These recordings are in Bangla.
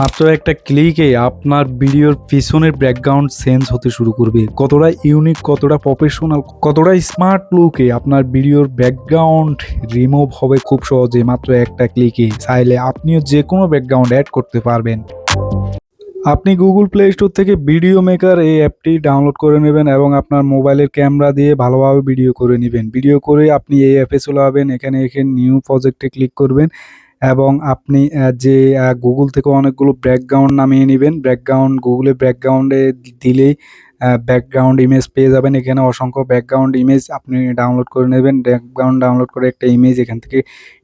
মাত্র একটা ক্লিকে আপনার ভিডিওর পিছনের ব্যাকগ্রাউন্ড চেঞ্জ হতে শুরু করবে। কতটা ইউনিক কতটা প্রফেশনাল কতটা স্মার্ট লুকে আপনার ভিডিওর ব্যাকগ্রাউন্ড রিমুভ হবে খুব সহজে মাত্র একটা ক্লিকে চাইলে আপনিও যে কোনো ব্যাকগ্রাউন্ড অ্যাড করতে পারবেন। আপনি গুগল প্লে স্টোর থেকে ভিডিও মেকার এই অ্যাপটি ডাউনলোড করে নেবেন এবং আপনার মোবাইলের ক্যামেরা দিয়ে ভালোভাবে ভিডিও করে নেবেন। ভিডিও করে আপনি এই অ্যাপে চলে যাবেন, এখানে এখানে নিউ প্রজেক্টে ক্লিক করবেন। এবং আপনি যে গুগল থেকে অনেকগুলো ব্যাকগ্রাউন্ড নামিয়ে নেবেন। ব্যাকগ্রাউন্ড গুগলে ব্যাকগ্রাউন্ডে দিলেই ব্যাকগ্রাউন্ড ইমেজ পেয়ে যাবেন। এখানে অসংখ্য ব্যাকগ্রাউন্ড ইমেজ আপনি ডাউনলোড করে নেবেন। ব্যাকগ্রাউন্ড ডাউনলোড করে একটা ইমেজ এখান থেকে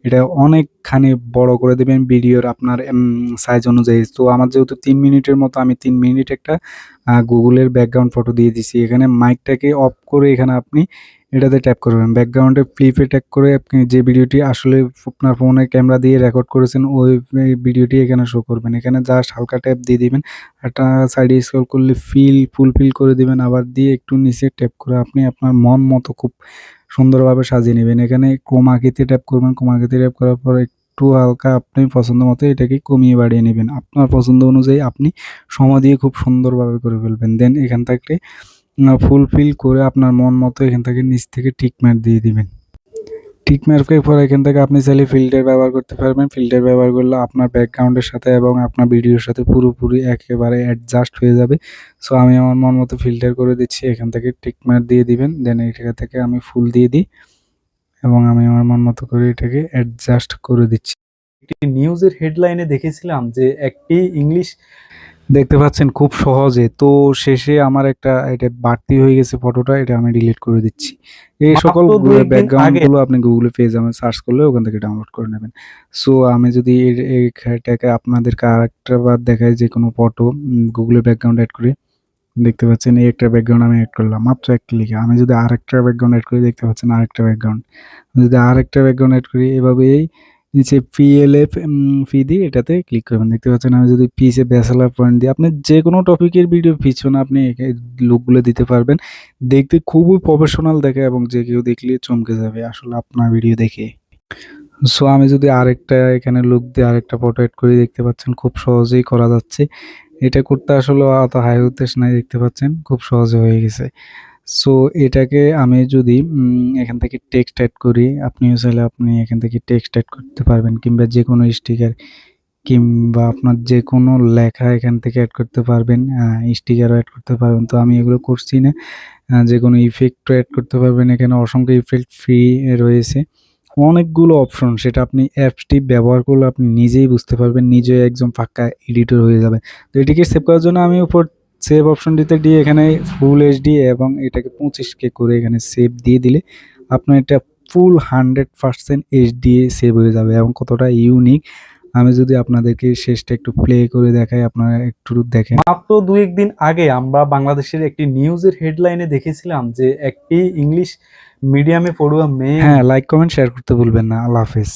এটা অনেকখানি বড় করে দেবেন ভিডিওর আপনার সাইজ অনুযায়ী। তো আমার যেহেতু তিন মিনিটের মতো, আমি তিন মিনিট একটা গুগলের ব্যাকগ্রাউন্ড ফটো দিয়ে দিছি। এখানে মাইকটাকে অফ করে এখানে আপনি এটাতে ট্যাপ করবেন। ব্যাকগ্রাউন্ডে ফ্লিপে ট্যাপ করে আপনি যে ভিডিওটি আসলে আপনার ফোনে ক্যামেরা দিয়ে রেকর্ড করেছেন, ওই ভিডিওটি এখানে শো করবেন। এখানে জাস্ট হালকা ট্যাপ দিয়ে দিবেন। একটা সাইডে স্ক্রল করলে ফিল ফুলফিল করে দিবেন। আবার দিয়ে একটু নিচে ট্যাপ করে আপনি আপনার মন মতো খুব সুন্দরভাবে সাজিয়ে নেবেন। এখানে ক্রোমাকিতে ট্যাপ করবেন। ক্রোমাকিতে ট্যাপ করার পর একটু হালকা আপনি পছন্দ মতো এটাকে কমিয়ে বাড়িয়ে নেবেন। আপনার পছন্দ অনুযায়ী আপনি সময় দিয়ে খুব সুন্দরভাবে করে ফেলবেন। দেন এখান থেকে ফুলফিল করে আপনার মন মতো এখান থেকে নিচ থেকে টিক মার্ক দিয়ে দিবেন। টিক মার্কের পর এখান থেকে আপনি চাইলে ফিল্টার ব্যবহার করতে পারবেন। ফিল্টার ব্যবহার করলে আপনার ব্যাকগ্রাউন্ডের সাথে এবং আপনার ভিডিওর সাথে পুরোপুরি একেবারে অ্যাডজাস্ট হয়ে যাবে। সো আমি আমার মন মতো ফিল্টার করে দিচ্ছি, এখান থেকে টিক মার্ক দিয়ে দিবেন। দেন এইটা থেকে আমি ফুল দিয়ে দিই এবং আমি আমার মন মতো করে এটাকে অ্যাডজাস্ট করে দিচ্ছি। একটি নিউজের হেডলাইনে দেখেছিলাম যে একটি ইংলিশ দেখতে পাচ্ছেন খুব সহজে। তো শেষে আমার একটা এটা বাড়তি হয়ে গেছে ফটোটা এটা আমি ডিলিট করে দিচ্ছি। এই সকল দুই দিন ব্যাকগ্রাউন্ড আগে- আপনি গুগলে পেয়ে যাবেন সার্চ করলে ওখান থেকে ডাউনলোড করে নেবেন। সো আমি যদি এর- এইটাকে আপনাদেরকে আরেকটা বার দেখাই যে কোনো ফটো গুগলে ব্যাকগ্রাউন্ড অ্যাড করি দেখতে পাচ্ছেন এই একটা ব্যাকগ্রাউন্ড আমি অ্যাড করলাম। মাত্র এক ক্লিকে আমি যদি আরেকটা ব্যাকগ্রাউন্ড অ্যাড করি দেখতে পাচ্ছেন আরেকটা ব্যাকগ্রাউন্ড যদি আরেকটা ব্যাকগ্রাউন্ড অ্যাড করি এভাবেই নিচে পিএলএফ ফি দিয়ে এটাতে ক্লিক করবেন। দেখতে পাচ্ছেন, আমি যদি পিসে ব্যাচেলার পয়েন্ট দিই, আপনি যে কোনো টপিকের ভিডিও পিছনে আপনি লুকগুলো দিতে পারবেন। দেখতে খুবই প্রফেশনাল দেখে এবং যে কেউ দেখলে চমকে যাবে আসলে আপনার ভিডিও দেখে। সো আমি যদি আরেকটা এখানে লুক দিয়ে আরেকটা ফটো এড করে, দেখতে পাচ্ছেন খুব সহজেই করা যাচ্ছে। এটা করতে আসলে অত হাই উদ্দেশ্য নাই, দেখতে পাচ্ছেন, খুব সহজে হয়ে গেছে। সো এটাকে আমি যদি এখান থেকে টেক্সট অ্যাড করি, আপনিও চাইলে আপনি এখান থেকে টেক্সট অ্যাড করতে পারবেন, কিংবা যে কোনো স্টিকার কিংবা আপনার যে কোনো লেখা এখান থেকে অ্যাড করতে পারবেন স্টিকারও অ্যাড করতে পারবেন। তো আমি এগুলো করছি না যে কোনো ইফেক্টও অ্যাড করতে পারবেন। এখানে অসংখ্য ইফেক্ট ফ্রি রয়েছে। অনেকগুলো অপশন সেটা আপনি অ্যাপসটি ব্যবহার করলে আপনি নিজেই বুঝতে পারবেন নিজে একজন পাক্কা এডিটর হয়ে যাবেন। তো এটিকে সেভ করার জন্য আমি উপর সেভ অপশনটিতে দিয়ে এখানে ফুল এইচডি এবং এটাকে পঁচিশ কে করে এখানে সেভ দিয়ে দিলে আপনার এটা full hundred percent HD save হয়ে যাবে এবং কতটা ইউনিক আমি যদি আপনাদেরকে শেষটা একটু প্লে করে দেখাই আপনারা একটু দেখেন। মাত্র দুই একদিন আগে আমরা বাংলাদেশের একটি নিউজের হেডলাইনে দেখেছিলাম যে একটি ইংলিশ মিডিয়ামে পড়ুয়া মেয়ে হ্যাঁ লাইক কমেন্ট শেয়ার করতে ভুলবেন না। আল্লাহ হাফেজ।